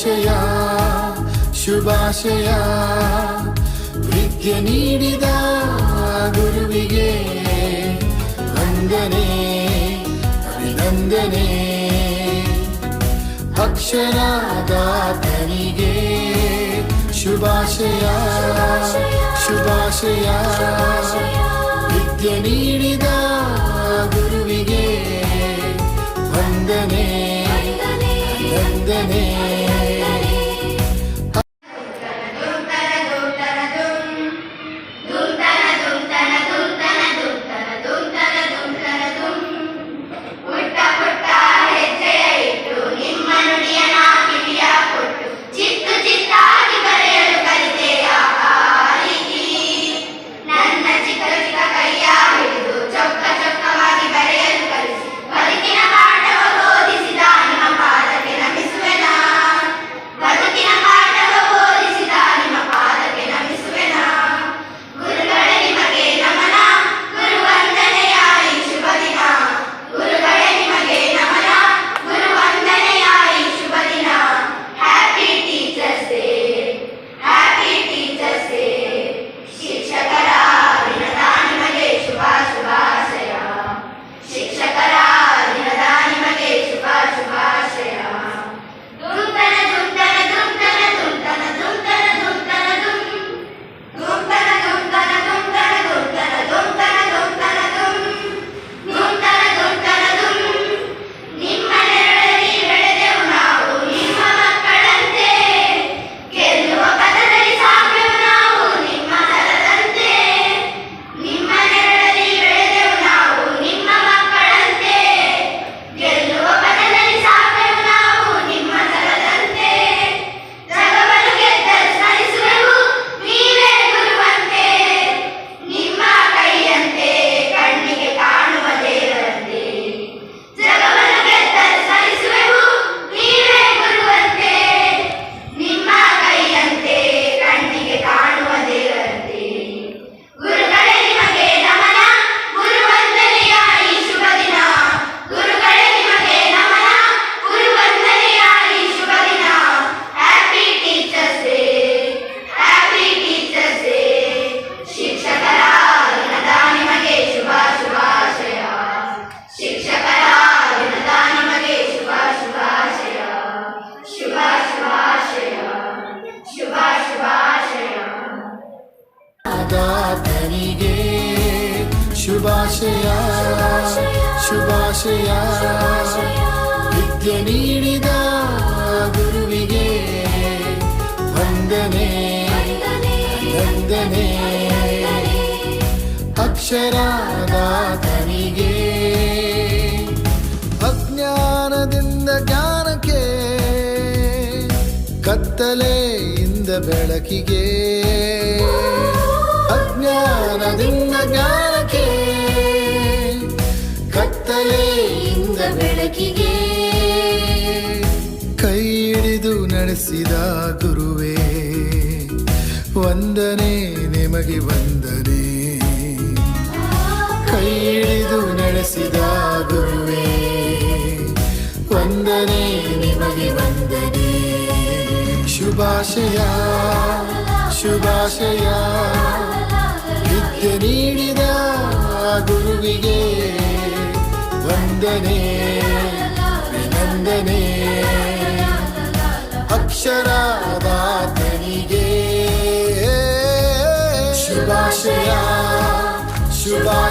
ಶುಭಾಶಯ ಶುಭಾಶಯ ವಿದ್ಯೆ ನೀಡಿದ ಗುರುವಿಗೆ ವಂದನೆ ಅಭಿನಂದನೆ. ಅಕ್ಷರದಾತನಿಗೆ ಶುಭಾಶಯ ಶುಭಾಶಯ ವಿದ್ಯೆ ನೀಡಿದ ಪುರುಷರಾದಾತನಿಗೆ ಅಜ್ಞಾನದಿಂದ ಜ್ಞಾನಕ್ಕೆ, ಕತ್ತಲೆಯಿಂದ ಬೆಳಕಿಗೆ. ಅಜ್ಞಾನದಿಂದ ಜ್ಞಾನಕ್ಕೆ, ಕತ್ತಲೆಯಿಂದ ಬೆಳಕಿಗೆ. ಕೈ ಹಿಡಿದು ನಡೆಸಿದ ಗುರುವೇ, ವಂದನೆ ನಿಮಗೆ ಬಂದ ಕರೆದು ನಡೆಸಿದ ಗುರುವೇ ವಂದನೆ ನಿಮಗೆ ವಂದನೆ. ಶುಭಾಶಯ ಶುಭಾಶಯ.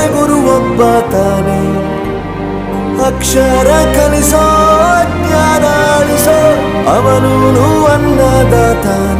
ಬಾಳಿಗೆ ಗುರು ಒಬ್ಬ ತಾನೆ ಅಕ್ಷರ ಕಲಿಸೋ ಜ್ಞಾನ ಅಳಿಸೋ ಅವನು ಅನ್ನದಾತಾನೆ.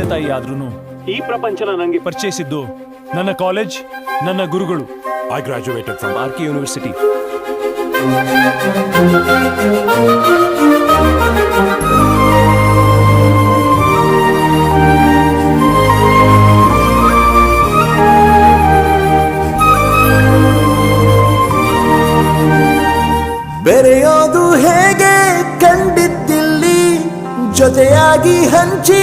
ತಂದೆ ತಾಯಿ ಆದ್ರೂ ಈ ಪ್ರಪಂಚನ ನನಗೆ ಪರಿಚಯಿಸಿದ್ದು ನನ್ನ ಕಾಲೇಜ್ ನನ್ನ ಗುರುಗಳು. I graduated from R K university. ಬೆರೆಯೋದು ಹೇಗೆ ಕಂಡಿದ್ದಿಲ್ಲಿ? ಜೊತೆಯಾಗಿ ಹಂಚಿ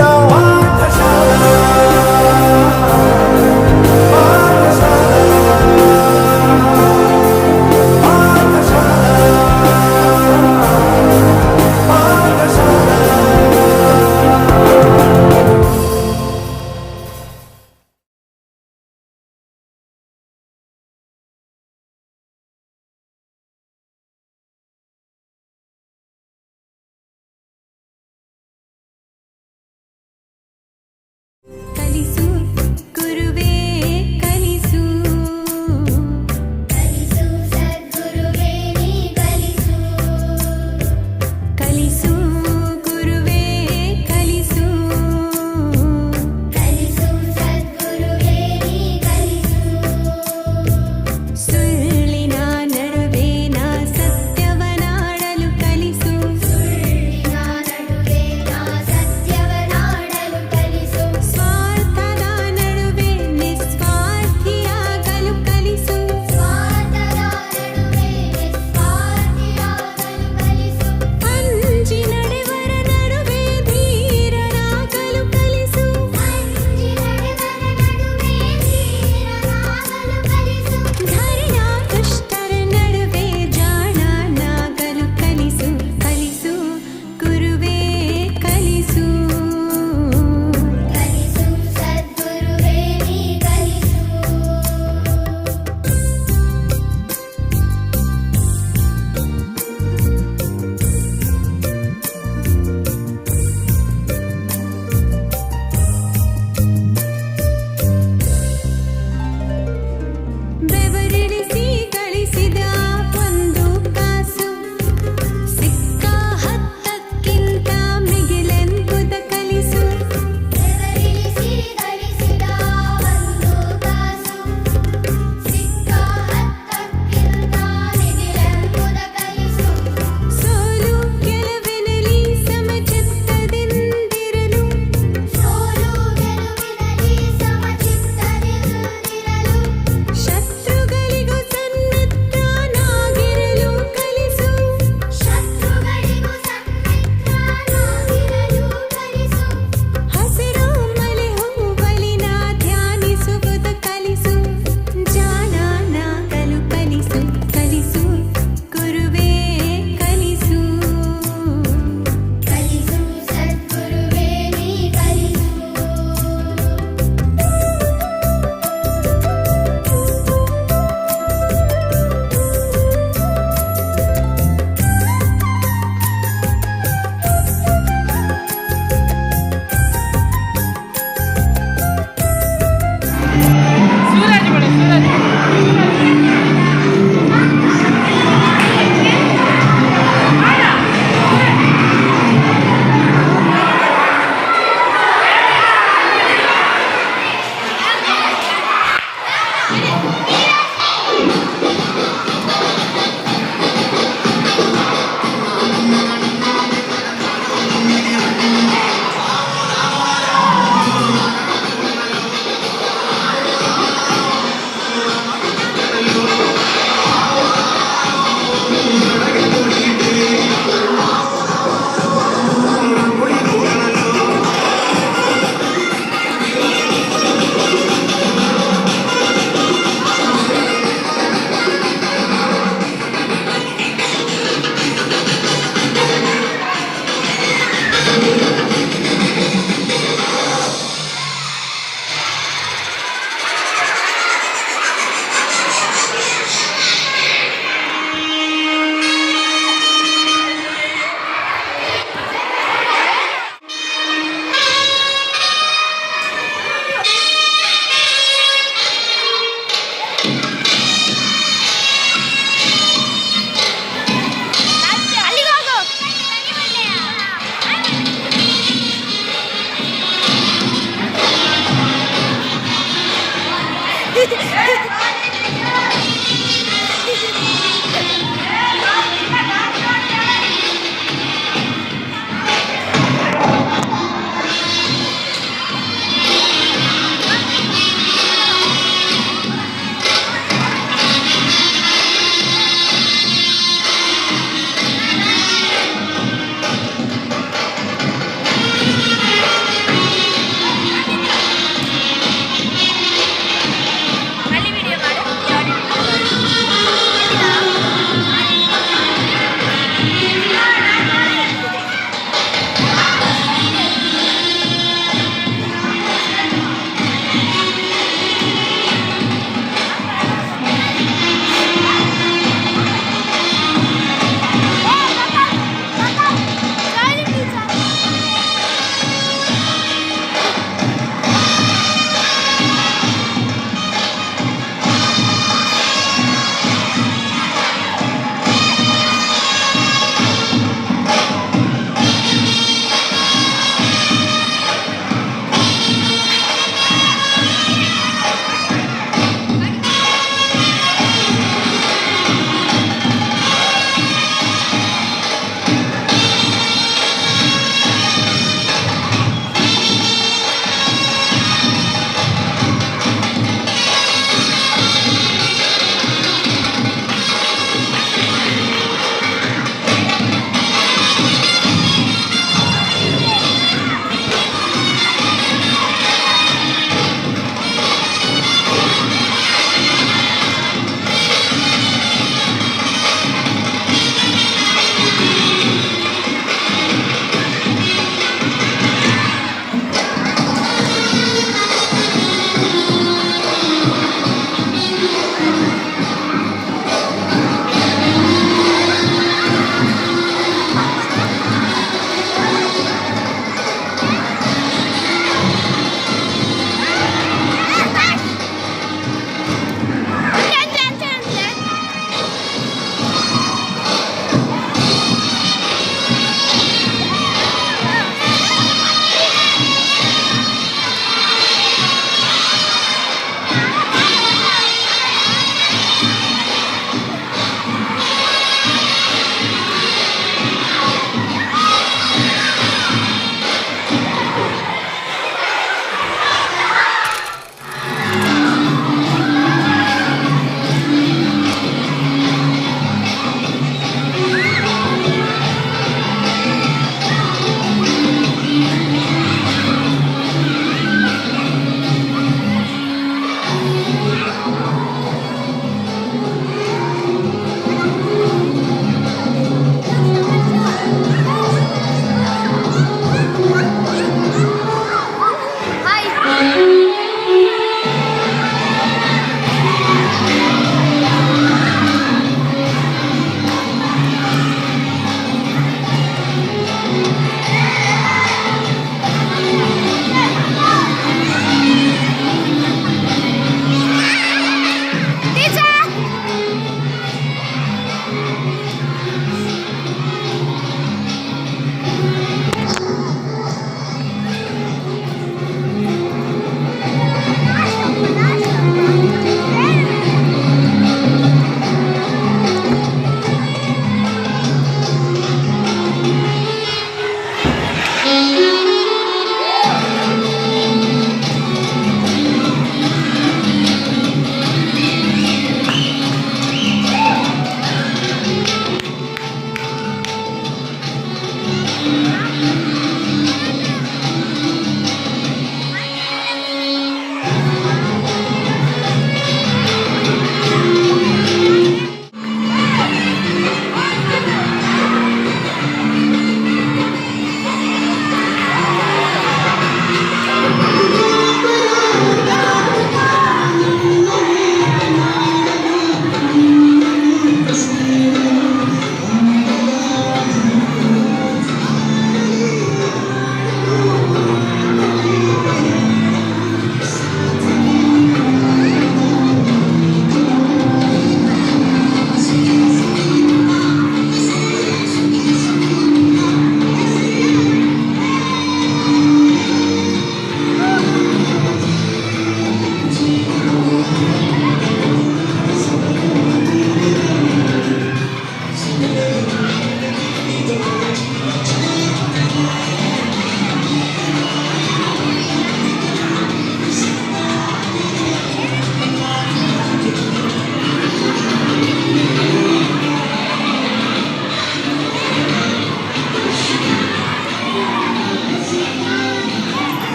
Lý